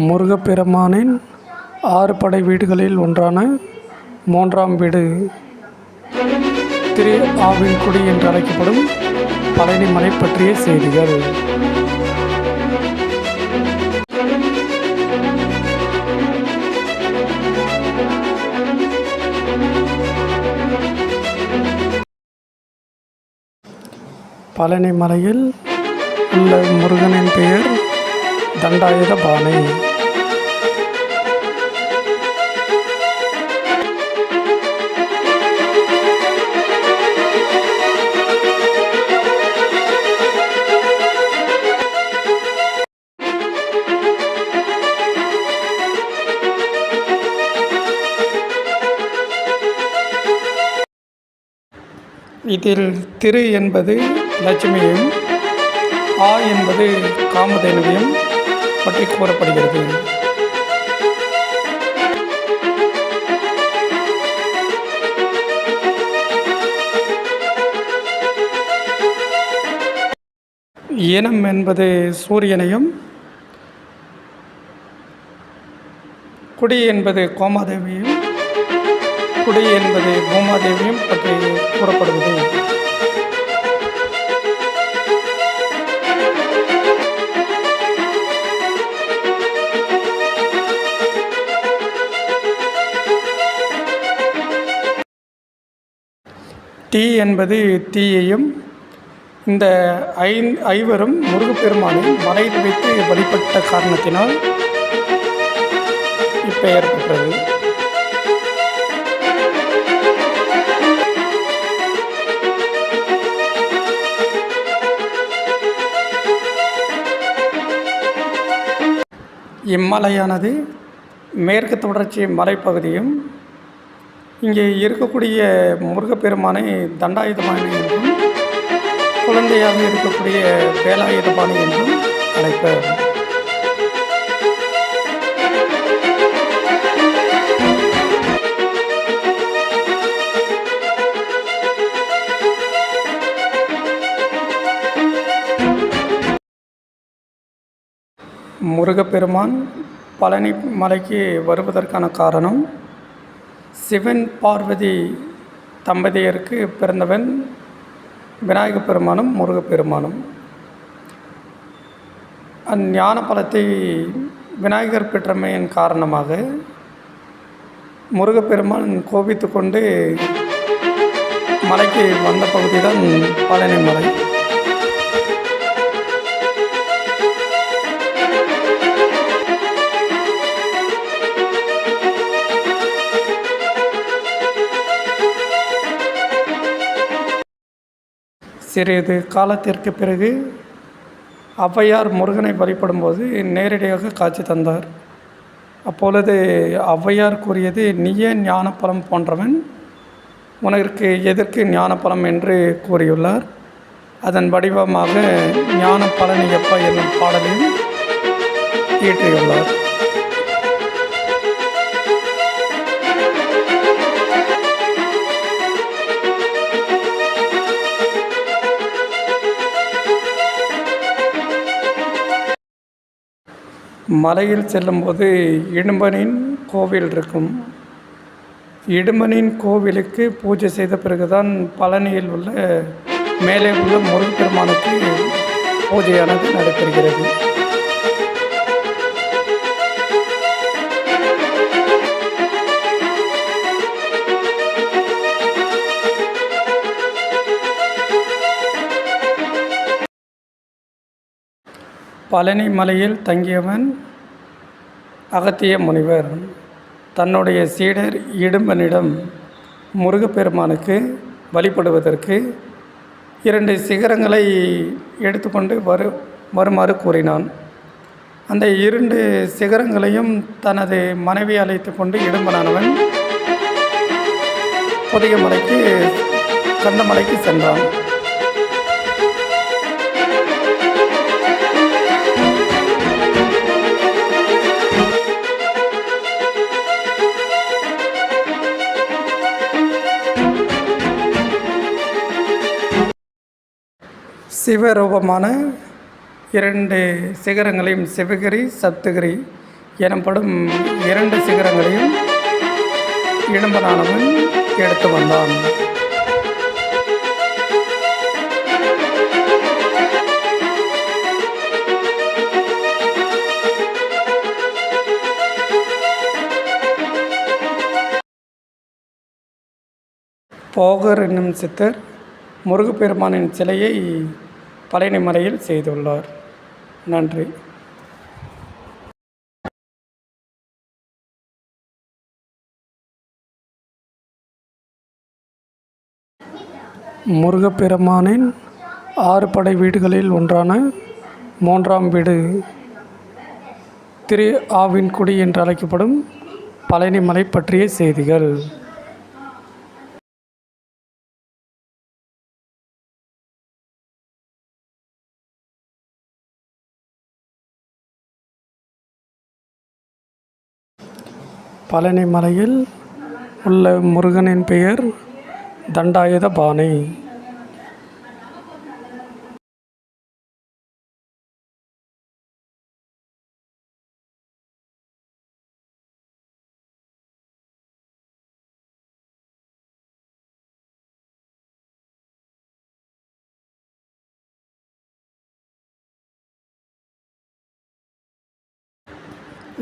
முருகப்பெருமானின் ஆறு படை வீடுகளில் ஒன்றான மூன்றாம் வீடு திரு ஆவின்குடி என்று அழைக்கப்படும் பழனி மலை பற்றிய செய்திகள். பழனி மலையில் உள்ள முருகனின் பெயர் தண்டாயுத பானை இதில் திரு என்பது லட்சுமியையும் ஆ என்பது காமதேனுவையும் பற்றி கூறப்படுகிறது. இனம் என்பது சூரியனையும் குடி என்பது கோமாதேவியும் குடி என்பது பூமாதேவியும் பற்றி கூறப்படுவது. தீ என்பது தீயையும் இந்த ஐ ஐவரும் முருகப்பெருமானை மலையில் வைத்து வழிபட்ட காரணத்தினால் இப்பெயர் பெற்றது. இம்மலையானது மேற்கு தொடர்ச்சி மலைப்பகுதியும் இங்கே இருக்கக்கூடிய முருகப்பெருமானை தண்டாயுதபாணி என்றும் குழந்தையாக இருக்கக்கூடிய வேலாயுதபாணி என்றும் அழைப்பர். முருகப்பெருமான் பழனி மலைக்கு வருவதற்கான காரணம் சிவன் பார்வதி தம்பதியருக்கு பிறந்தவன் விநாயகப் பெருமானும் முருகப்பெருமானும். அஞ்ஞான பலத்தை விநாயகர் பெற்றமையின் காரணமாக முருகப்பெருமான் கோபித்து கொண்டு மலைக்கு வந்த பகுதி தான் பழனி மலை. சிறிது காலத்திற்கு பிறகு ஔவையார் முருகனை வழிபடும்போது நேரடியாக காட்சி தந்தார். அப்பொழுது ஔவையார் கூறியது நீயே ஞானப்பலம் போன்றவன் உனக்கு எதற்கு ஞானப்பலம்? என்று கூறியுள்ளார். அதன் வடிவமாக ஞான பழனியப்பா என்னும் பாடலையும் இயற்றியுள்ளார். மலையில் செல்லும்போது இடும்பனின் கோவில் இருக்கும். இடும்பனின் கோவிலுக்கு பூஜை செய்த பிறகுதான் பழனியில் உள்ள மேலே உள்ள முருகப்பெருமானுக்கு பூஜையானது நடைபெறுகிறது. பழனி மலையில் தங்கியவன் அகத்திய முனிவர். தன்னுடைய சீடர் இடும்பனிடம் முருகப்பெருமானுக்கு வழிபடுவதற்கு இரண்டு சிகரங்களை எடுத்துக்கொண்டு வரு வருமாறு கூறினான். அந்த இரண்டு சிகரங்களையும் தனது மனைவி அழைத்து கொண்டு இடும்பனானவன் புதிய மலைக்கு கந்தமலைக்கு சென்றான். சிவரூபமான இரண்டு சிகரங்களையும் சிவகிரி சப்தகிரி எனப்படும் இரண்டு சிகரங்களையும் இடும்பனானவன் எடுத்து வந்தான். போகர் என்னும் சித்தர் முருகப்பெருமானின் சிலையை பழனி முறையில் செய்துள்ளார். நன்றி. முருகப்பெருமானின் ஆறு படை வீடுகளில் ஒன்றான மூன்றாம் வீடு திரு ஆவின்குடி என்று அழைக்கப்படும் பழனிமலை பற்றிய செய்திகள். பழனி மலையில் உள்ள முருகனின் பெயர் தண்டாயுதபாணி.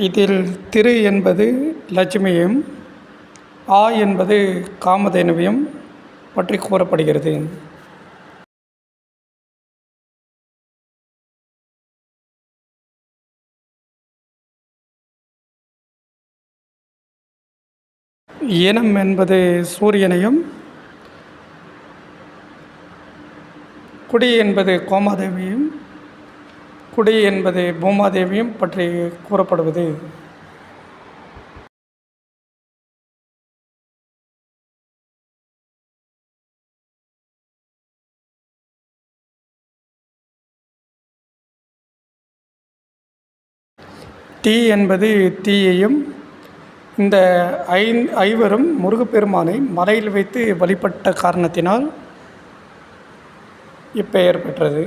இதில் திரு என்பது லட்சுமியும் ஆ என்பது காமதேனுவையும் பற்றி கூறப்படுகிறது. இனம் என்பது சூரியனையும் குடி என்பது கோமாதேவியும் குடி என்பது பூமாதேவியும் பற்றி கூறப்படுவது. தீ என்பது தீயையும் இந்த ஐ ஐவரும் முருகப்பெருமானை மலையில் வைத்து வழிபட்ட காரணத்தினால் இப்பெயர் பெற்றது.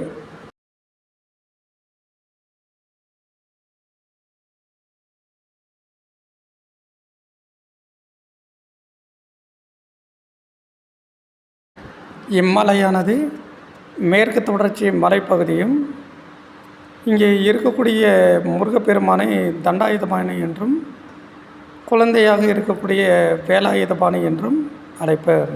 இம்மலையானது மேற்கு தொடர்ச்சி மலைப்பகுதியும் இங்கே இருக்கக்கூடிய முருகப்பெருமானை தண்டாயுதபாணி என்றும் குழந்தையாக இருக்கக்கூடிய வேலாயுதபாணி என்றும் அழைப்பர்.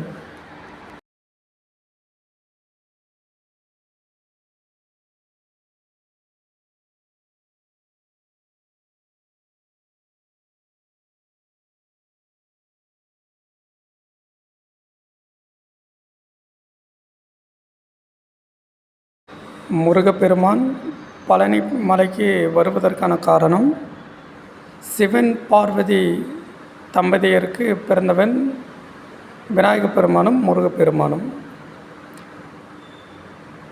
முருகப்பெருமான் பழனி மலைக்கு வருவதற்கான காரணம் சிவன் பார்வதி தம்பதியருக்கு பிறந்தவன் விநாயக பெருமானும் முருகப்பெருமானும்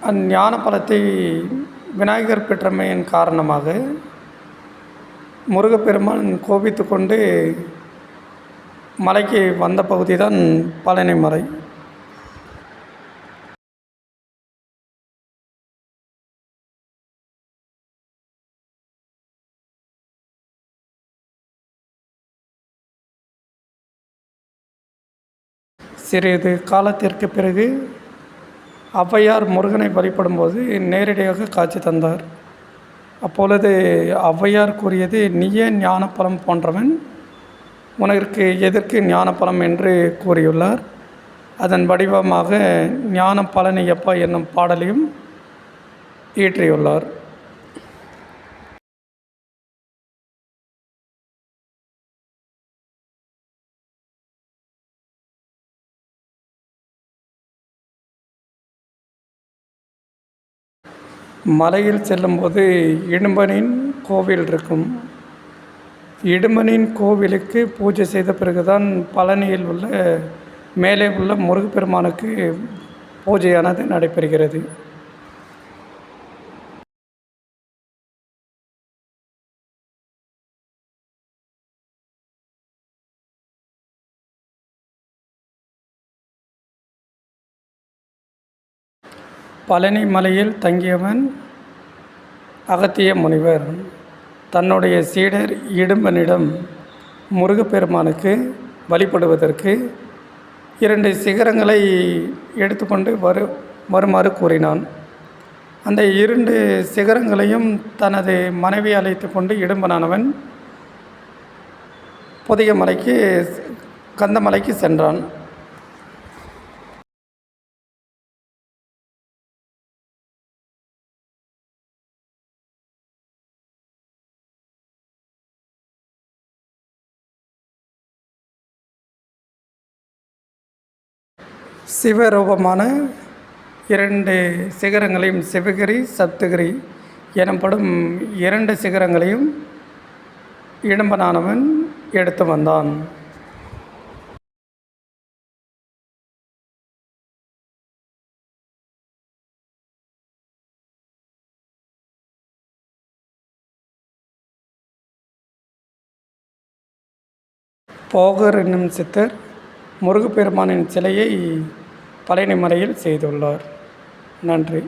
அந்ஞான பழத்தை விநாயகர் பெற்றமையின் காரணமாக முருகப்பெருமான் கோபித்து கொண்டு மலைக்கு வந்த பகுதி தான் பழனி மலை. சிறிது காலத்திற்கு பிறகு ஔவையார் முருகனை வழிபடும்போது நேரடியாக காட்சி தந்தார். அப்பொழுது ஔவையார் கூறியது நீயே ஞானப்பலம் போன்றவன்? உனக்கு எதற்கு ஞானப்பலம் என்று கூறியுள்ளார். அதன் வடிவமாக ஞான பழனியப்பா என்னும் பாடலையும் இயற்றியுள்ளார். மலையில் செல்லும்போது இடும்பனின் கோவில் இருக்கும். இடும்பனின் கோவிலுக்கு பூஜை செய்த பிறகுதான் பழனியில் உள்ள மேலே உள்ள முருகப்பெருமானுக்கு பூஜையானது நடைபெறுகிறது. பழனி மலையில் தங்கியவன் அகத்திய முனிவர். தன்னுடைய சீடர் இடும்பனிடம் முருகப்பெருமானுக்கு வழிபடுவதற்கு இரண்டு சிகரங்களை எடுத்துக்கொண்டு வரு வருமாறு கூறினான். அந்த இரண்டு சிகரங்களையும் தனது மனைவி அழைத்து கொண்டு இடும்பனானவன் புதிய மலைக்கு கந்தமலைக்கு சென்றான். சிவரூபமான இரண்டு சிகரங்களையும் சிவகிரி சப்தகிரி எனப்படும் இரண்டு சிகரங்களையும் இடம்பனானவன் எடுத்து வந்தான். போகர் என்னும் சித்தர் முருகப்பெருமானின் சிலையை பழனி முறையில் செய்துள்ளார். நன்றி.